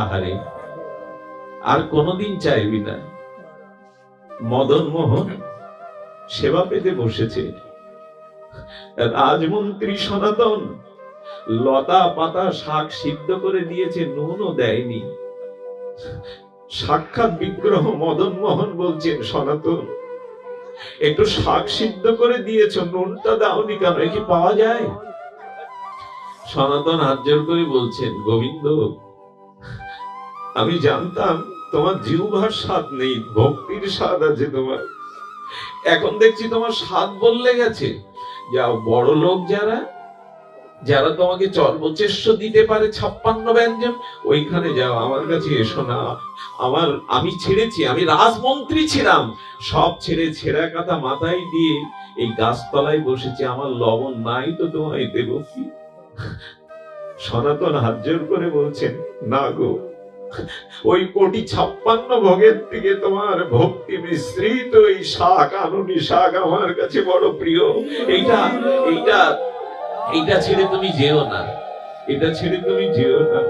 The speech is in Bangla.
আহারে, আর কোনোদিন চাইবি না। মদন মোহন সেবা পেতে বসেছে। রাজমন্ত্রী সনাতন, লতা পাতা শাক সিদ্ধ করে দিয়েছে, নুনও দেয়নি। সাক্ষাৎ বিগ্রহ মদন মোহন বলছেন, সনাতন, একটু শাক সিদ্ধ করে দিয়েছ, নুনটা দাওনি কেন? কি পাওয়া যায়? সনাতন হাত জোর করে বলছেন, গোবিন্দ আমি জানতাম তোমার জিহ্বার স্বাদ নেই, ভক্তির স্বাদ আছে তোমার। এখন দেখছি তোমার স্বাদ বললে গেছে। যাও, বড় লোক যারা যারা তোমাকে চর্বচেষ্ট দিতে পারে, ছাপ্পান্ন ব্যঞ্জন, ওইখানে যাও, আমার কাছে এসো না। আমার, আমি ছেড়েছি, আমি রাজমন্ত্রী ছিলাম। সব ছেড়ে ছেঁড়া কাটা মাথায় দিয়ে এই গাছতলায় বসেছি, আমার লবণ নাই তো তোমায় দেব কি? সনাতন হাত জোর করে বলছেন, না গো ওই কোটি ছাপ্পান্ন ভোগের থেকে তোমার ভক্তি মিশ্রিত এই শাক আনুনি শাক আমার কাছে বড় প্রিয়। এইটা এইটা এইটা ছেড়ে তুমি যেও না। এটা ছেড়ে তুমি যেও না।